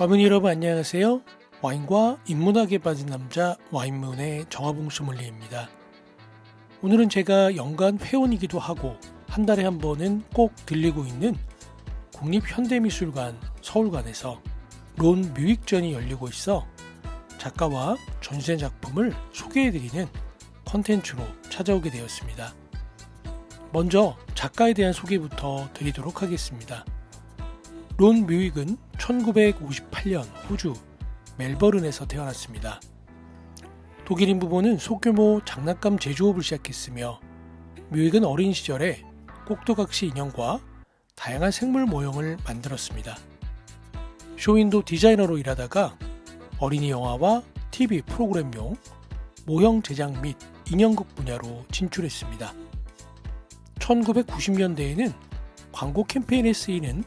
와문 여러분 안녕하세요. 와인과 인문학에 빠진 남자 와인문의 정화봉 소믈리입니다. 오늘은 제가 연간 회원이기도 하고 한 달에 한 번은 꼭 들리고 있는 국립현대미술관 서울관에서 론 뮤익전이 열리고 있어 작가와 전시된 작품을 소개해드리는 컨텐츠로 찾아오게 되었습니다. 먼저 작가에 대한 소개부터 드리도록 하겠습니다. 론 뮤익은 1958년 호주 멜버른에서 태어났습니다. 독일인 부모는 소규모 장난감 제조업을 시작했으며 뮤익은 어린 시절에 꼭두각시 인형과 다양한 생물 모형을 만들었습니다. 쇼윈도 디자이너로 일하다가 어린이 영화와 TV 프로그램용 모형 제작 및 인형극 분야로 진출했습니다. 1990년대에는 광고 캠페인에 쓰이는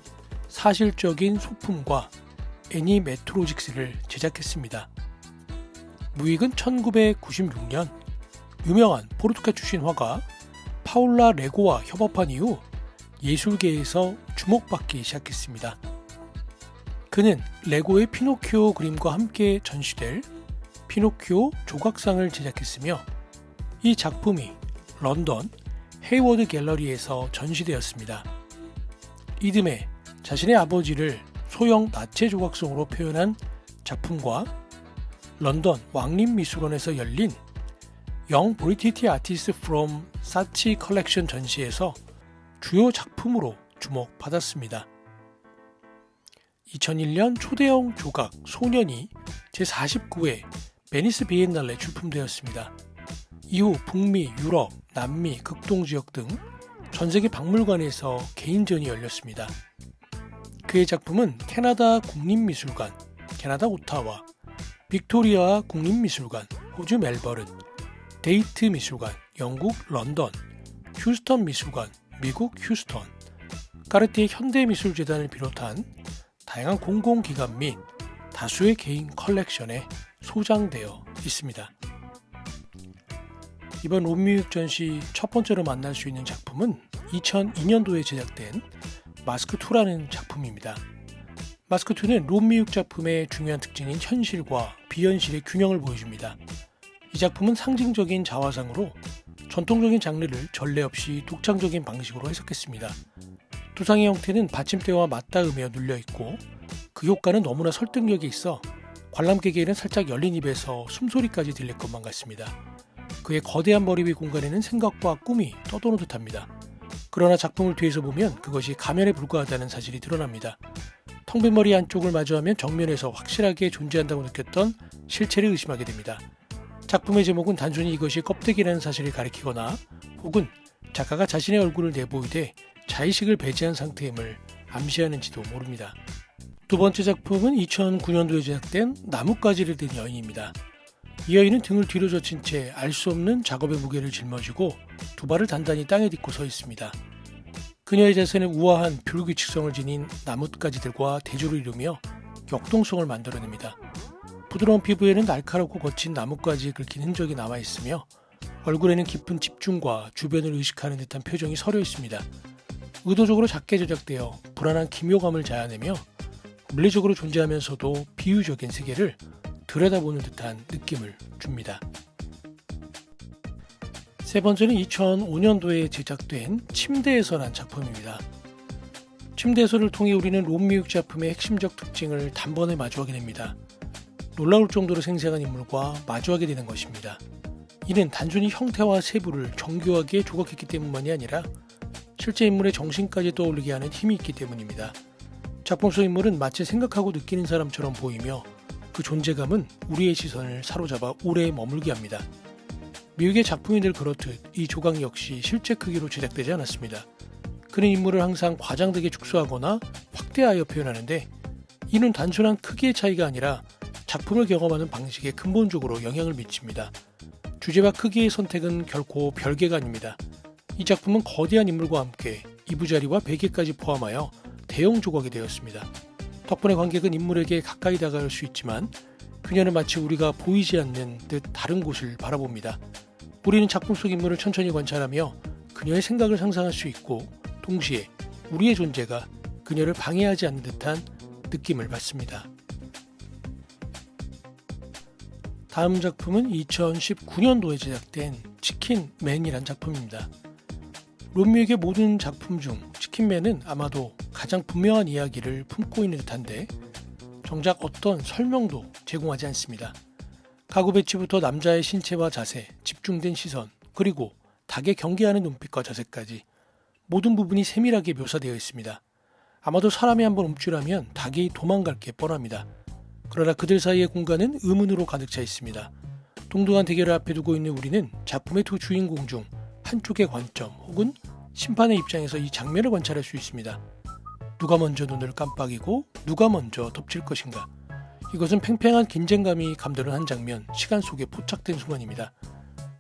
사실적인 소품과 애니메트로직스를 제작했습니다. 무익은 1996년 유명한 포르투갈 출신 화가 파울라 레고와 협업한 이후 예술계에서 주목받기 시작했습니다. 그는 레고의 피노키오 그림과 함께 전시될 피노키오 조각상을 제작했으며 이 작품이 런던 헤이워드 갤러리에서 전시되었습니다. 이듬해 자신의 아버지를 소형 나체 조각성으로 표현한 작품과 런던 왕립미술원에서 열린 영 브리티티 아티스트 프롬 사치 컬렉션 전시에서 주요 작품으로 주목받았습니다. 2001년 초대형 조각 소년이 제49회 베니스 비엔날레 출품되었습니다. 이후 북미, 유럽, 남미, 극동 지역 등 전 세계 박물관에서 개인전이 열렸습니다. 그의 작품은 캐나다 국립미술관, 캐나다 오타와, 빅토리아 국립미술관, 호주 멜버른, 데이트 미술관, 영국 런던, 휴스턴 미술관, 미국 휴스턴, 까르티에 현대미술재단을 비롯한 다양한 공공기관 및 다수의 개인 컬렉션에 소장되어 있습니다. 이번 롬뮤익 전시 첫 번째로 만날 수 있는 작품은 2002년도에 제작된 마스크2라는 작품입니다. 마스크2는 롬뮤익 작품의 중요한 특징인 현실과 비현실의 균형을 보여줍니다. 이 작품은 상징적인 자화상으로 전통적인 장르를 전례 없이 독창적인 방식으로 해석했습니다. 두상의 형태는 받침대와 맞닿으며 눌려 있고 그 효과는 너무나 설득력이 있어 관람객에게는 살짝 열린 입에서 숨소리까지 들릴 것만 같습니다. 그의 거대한 머리 위 공간에는 생각과 꿈이 떠도는 듯합니다. 그러나 작품을 뒤에서 보면 그것이 가면에 불과하다는 사실이 드러납니다. 텅 빈 머리 안쪽을 마주하면 정면에서 확실하게 존재한다고 느꼈던 실체를 의심하게 됩니다. 작품의 제목은 단순히 이것이 껍데기라는 사실을 가리키거나 혹은 작가가 자신의 얼굴을 내보이되 자의식을 배제한 상태임을 암시하는지도 모릅니다. 두 번째 작품은 2009년도에 제작된 나뭇가지를 든 여인입니다. 이 여인은 등을 뒤로 젖힌 채 알 수 없는 작업의 무게를 짊어지고 두 발을 단단히 땅에 딛고 서 있습니다. 그녀의 자세는 우아한 불규칙성을 지닌 나뭇가지들과 대조를 이루며 역동성을 만들어냅니다. 부드러운 피부에는 날카롭고 거친 나뭇가지에 긁힌 흔적이 남아 있으며 얼굴에는 깊은 집중과 주변을 의식하는 듯한 표정이 서려 있습니다. 의도적으로 작게 제작되어 불안한 기묘감을 자아내며 물리적으로 존재하면서도 비유적인 세계를 들여다보는 듯한 느낌을 줍니다. 세 번째는 2005년도에 제작된 침대에서란 작품입니다. 침대에서를 통해 우리는 롬미육 작품의 핵심적 특징을 단번에 마주하게 됩니다. 놀라울 정도로 생생한 인물과 마주하게 되는 것입니다. 이는 단순히 형태와 세부를 정교하게 조각했기 때문만이 아니라 실제 인물의 정신까지 떠올리게 하는 힘이 있기 때문입니다. 작품 속 인물은 마치 생각하고 느끼는 사람처럼 보이며 그 존재감은 우리의 시선을 사로잡아 오래 머물게 합니다. 미국의 작품이 늘 그렇듯 이 조각 역시 실제 크기로 제작되지 않았습니다. 그는 인물을 항상 과장되게 축소하거나 확대하여 표현하는데 이는 단순한 크기의 차이가 아니라 작품을 경험하는 방식에 근본적으로 영향을 미칩니다. 주제와 크기의 선택은 결코 별개가 아닙니다. 이 작품은 거대한 인물과 함께 이부자리와 베개까지 포함하여 대형 조각이 되었습니다. 덕분에 관객은 인물에게 가까이 다가갈 수 있지만 그녀는 마치 우리가 보이지 않는 듯 다른 곳을 바라봅니다. 우리는 작품 속 인물을 천천히 관찰하며 그녀의 생각을 상상할 수 있고 동시에 우리의 존재가 그녀를 방해하지 않는 듯한 느낌을 받습니다. 다음 작품은 2019년도에 제작된 치킨맨이란 작품입니다. 롬미에게 모든 작품 중 치킨맨은 아마도 가장 분명한 이야기를 품고 있는 듯한데 정작 어떤 설명도 제공하지 않습니다. 가구 배치부터 남자의 신체와 자세, 집중된 시선, 그리고 닭의 경계하는 눈빛과 자세까지 모든 부분이 세밀하게 묘사되어 있습니다. 아마도 사람이 한번 움찔하면 닭이 도망갈 게 뻔합니다. 그러나 그들 사이의 공간은 의문으로 가득 차 있습니다. 동등한 대결을 앞에 두고 있는 우리는 작품의 두 주인공 중 한쪽의 관점 혹은 심판의 입장에서 이 장면을 관찰할 수 있습니다. 누가 먼저 눈을 깜빡이고 누가 먼저 덮칠 것인가. 이것은 팽팽한 긴장감이 감도는 한 장면, 시간 속에 포착된 순간입니다.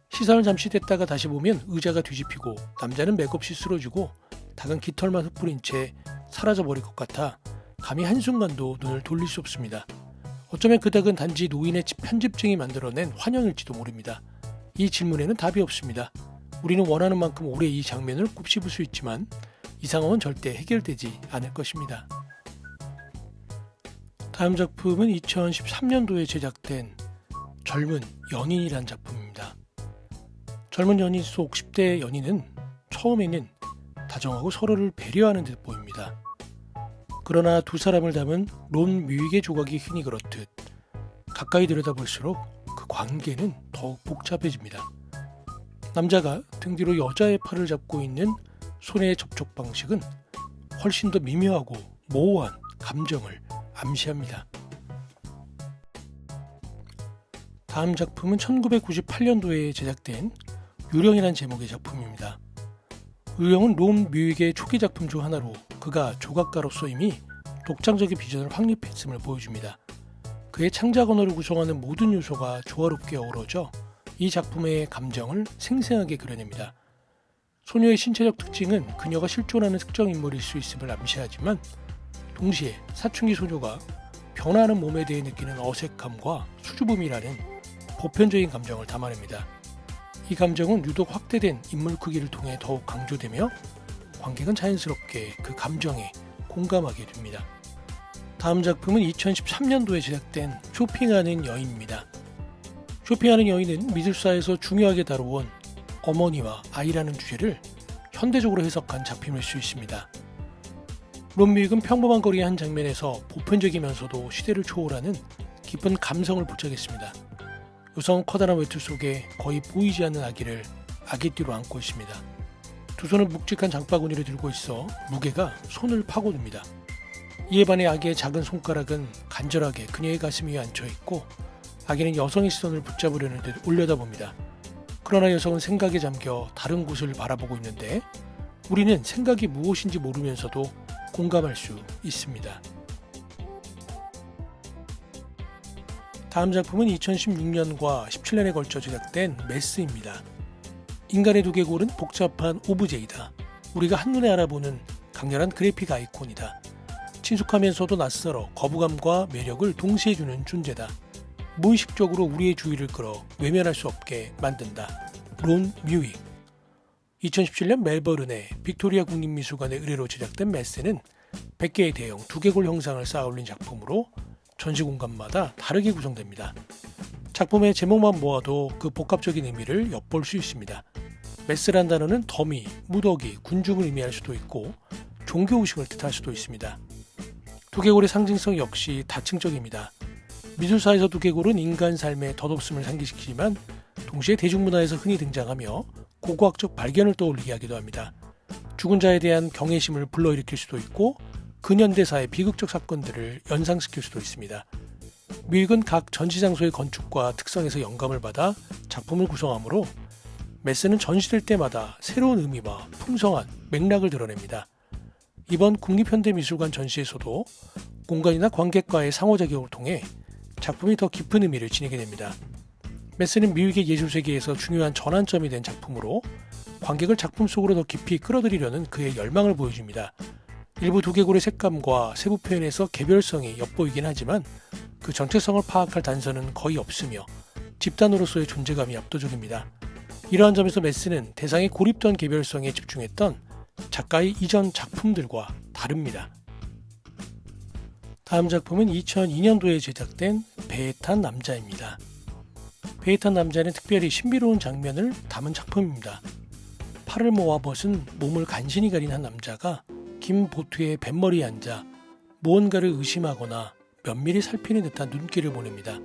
시선을 잠시 뗐다가 다시 보면 의자가 뒤집히고 남자는 맥없이 쓰러지고 닭은 깃털만 흩뿌린 채 사라져버릴 것 같아 감히 한순간도 눈을 돌릴 수 없습니다. 어쩌면 그 닭은 단지 노인의 편집증이 만들어낸 환영일지도 모릅니다. 이 질문에는 답이 없습니다. 우리는 원하는 만큼 오래 이 장면을 곱씹을 수 있지만 이 상황은 절대 해결되지 않을 것입니다. 다음 작품은 2013년도에 제작된 젊은 연인이란 작품입니다. 젊은 연인 속 10대 연인은 처음에는 다정하고 서로를 배려하는 듯 보입니다. 그러나 두 사람을 담은 론 뮤익의 조각이 흔히 그렇듯 가까이 들여다볼수록 그 관계는 더욱 복잡해집니다. 남자가 등 뒤로 여자의 팔을 잡고 있는 손의 접촉 방식은 훨씬 더 미묘하고 모호한 감정을 암시합니다. 다음 작품은 1998년도에 제작된 유령이라는 제목의 작품입니다. 유령은 롬 뮤익의 초기 작품 중 하나로 그가 조각가로서 이미 독창적인 비전을 확립했음을 보여줍니다. 그의 창작 언어를 구성하는 모든 요소가 조화롭게 어우러져 이 작품의 감정을 생생하게 그려냅니다. 소녀의 신체적 특징은 그녀가 실존하는 특정 인물일 수 있음을 암시하지만 동시에 사춘기 소녀가 변하는 몸에 대해 느끼는 어색함과 수줍음이라는 보편적인 감정을 담아냅니다. 이 감정은 유독 확대된 인물 크기를 통해 더욱 강조되며 관객은 자연스럽게 그 감정에 공감하게 됩니다. 다음 작품은 2013년도에 제작된 쇼핑하는 여인입니다. 쇼핑하는 여인은 미술사에서 중요하게 다루온 어머니와 아이라는 주제를 현대적으로 해석한 작품일 수 있습니다. 롬뮤익은 평범한 거리의 한 장면에서 보편적이면서도 시대를 초월하는 깊은 감성을 포착했습니다. 여성은 커다란 외투 속에 거의 보이지 않는 아기를 아기띠로 안고 있습니다. 두 손은 묵직한 장바구니를 들고 있어 무게가 손을 파고듭니다. 이에 반해 아기의 작은 손가락은 간절하게 그녀의 가슴 위에 앉혀 있고 아기는 여성의 시선을 붙잡으려는 듯 올려다봅니다. 그러나 여성은 생각에 잠겨 다른 곳을 바라보고 있는데 우리는 생각이 무엇인지 모르면서도 공감할 수 있습니다. 다음 작품은 2016년과 17년에 걸쳐 제작된 메스입니다. 인간의 두개골은 복잡한 오브제이다. 우리가 한눈에 알아보는 강렬한 그래픽 아이콘이다. 친숙하면서도 낯설어 거부감과 매력을 동시에 주는 존재다. 무의식적으로 우리의 주의를 끌어 외면할 수 없게 만든다. 론 뮤익 2017년 멜버른의 빅토리아 국립미술관의 의뢰로 제작된 메스는 100개의 대형 두개골 형상을 쌓아 올린 작품으로 전시 공간마다 다르게 구성됩니다. 작품의 제목만 모아도 그 복합적인 의미를 엿볼 수 있습니다. 메스란 단어는 더미, 무더기, 군중을 의미할 수도 있고 종교 의식을 뜻할 수도 있습니다. 두개골의 상징성 역시 다층적입니다. 미술사에서 두개골은 인간 삶의 덧없음을 상기시키지만 동시에 대중문화에서 흔히 등장하며 고고학적 발견을 떠올리게 하기도 합니다. 죽은 자에 대한 경외심을 불러일으킬 수도 있고 근현대사의 비극적 사건들을 연상시킬 수도 있습니다. 미익은 각 전시장소의 건축과 특성에서 영감을 받아 작품을 구성하므로 메스는 전시될 때마다 새로운 의미와 풍성한 맥락을 드러냅니다. 이번 국립현대미술관 전시에서도 공간이나 관객과의 상호작용을 통해 작품이 더 깊은 의미를 지니게 됩니다. 메스는 미국의 예술 세계에서 중요한 전환점이 된 작품으로 관객을 작품 속으로 더 깊이 끌어들이려는 그의 열망을 보여줍니다. 일부 두개골의 색감과 세부 표현에서 개별성이 엿보이긴 하지만 그 정체성을 파악할 단서는 거의 없으며 집단으로서의 존재감이 압도적입니다. 이러한 점에서 메스는 대상의 고립된 개별성에 집중했던 작가의 이전 작품들과 다릅니다. 다음 작품은 2002년도에 제작된 배에 탄 남자입니다. 베이탄 남자는 특별히 신비로운 장면을 담은 작품입니다. 팔을 모아 벗은 몸을 간신히 가린 한 남자가 긴 보트에 뱃머리에 앉아 무언가를 의심하거나 면밀히 살피는 듯한 눈길을 보냅니다.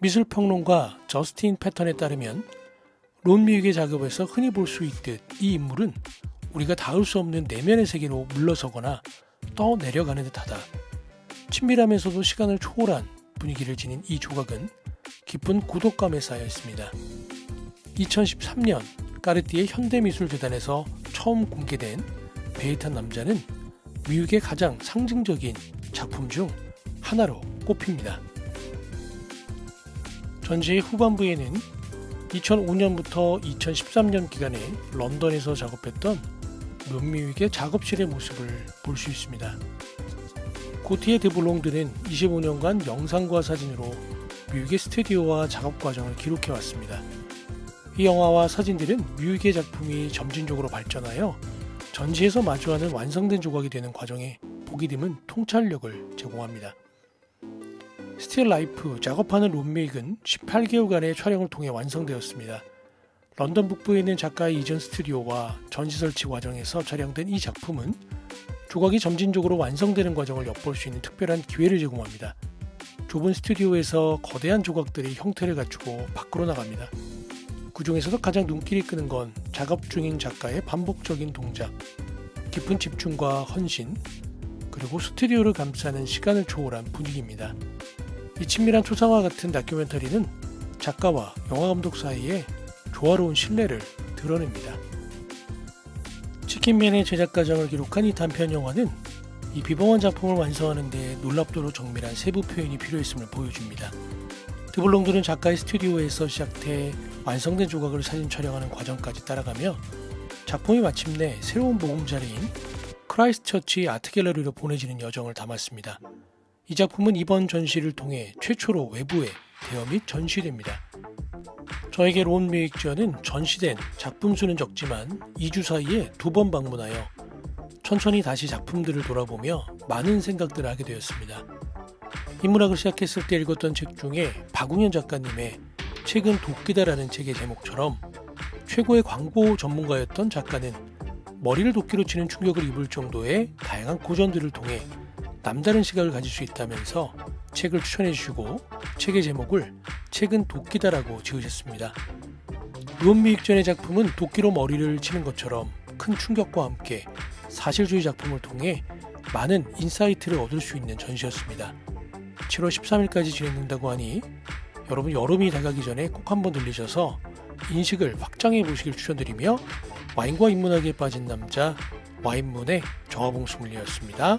미술평론가 저스틴 패턴에 따르면 론 미육의 작업에서 흔히 볼 수 있듯 이 인물은 우리가 닿을 수 없는 내면의 세계로 물러서거나 떠내려가는 듯하다. 친밀하면서도 시간을 초월한 분위기를 지닌 이 조각은 깊은 고독감에 쌓여 있습니다. 2013년 까르띠에 현대미술재단에서 처음 공개된 베이탄 남자는 미국의 가장 상징적인 작품 중 하나로 꼽힙니다. 전시의 후반부에는 2005년부터 2013년 기간에 런던에서 작업했던 론미육의 작업실의 모습을 볼 수 있습니다. 고티에 드블롱드는 25년간 영상과 사진으로 뮤익의 스튜디오와 작업 과정을 기록해 왔습니다. 이 영화와 사진들은 뮤익의 작품이 점진적으로 발전하여 전시에서 마주하는 완성된 조각이 되는 과정에 보기 드문 통찰력을 제공합니다. 스틸 라이프 작업하는 론메익은 18개월간의 촬영을 통해 완성되었습니다. 런던 북부에 있는 작가의 이전 스튜디오와 전시 설치 과정에서 촬영된 이 작품은 조각이 점진적으로 완성되는 과정을 엿볼 수 있는 특별한 기회를 제공합니다. 좁은 스튜디오에서 거대한 조각들이 형태를 갖추고 밖으로 나갑니다. 그 중에서도 가장 눈길이 끄는 건 작업 중인 작가의 반복적인 동작, 깊은 집중과 헌신, 그리고 스튜디오를 감싸는 시간을 초월한 분위기입니다. 이 친밀한 초상화 같은 다큐멘터리는 작가와 영화 감독 사이에 조화로운 신뢰를 드러냅니다. 치킨맨의 제작 과정을 기록한 이 단편 영화는 이 비범한 작품을 완성하는 데 놀랍도록 정밀한 세부 표현이 필요했음을 보여줍니다. 드블롱들은 작가의 스튜디오에서 시작해 완성된 조각을 사진 촬영하는 과정까지 따라가며 작품이 마침내 새로운 보금자리인 크라이스처치 아트갤러리로 보내지는 여정을 담았습니다. 이 작품은 이번 전시를 통해 최초로 외부에 대여 및 전시됩니다. 저에게 론 뮤익전은 전시된 작품 수는 적지만 2주 사이에 두 번 방문하여 천천히 다시 작품들을 돌아보며 많은 생각들을 하게 되었습니다. 인문학을 시작했을 때 읽었던 책 중에 박웅현 작가님의 책은 도끼다라는 책의 제목처럼 최고의 광고 전문가였던 작가는 머리를 도끼로 치는 충격을 입을 정도의 다양한 고전들을 통해 남다른 시각을 가질 수 있다면서 책을 추천해 주시고 책의 제목을 책은 도끼다라고 지으셨습니다. 론미익전의 작품은 도끼로 머리를 치는 것처럼 큰 충격과 함께 사실주의 작품을 통해 많은 인사이트를 얻을 수 있는 전시였습니다. 7월 13일까지 진행된다고 하니 여러분 여름이 다가기 전에 꼭 한번 들리셔서 인식을 확장해 보시길 추천드리며 와인과 인문학에 빠진 남자 와인문의 정화봉 소믈리였습니다.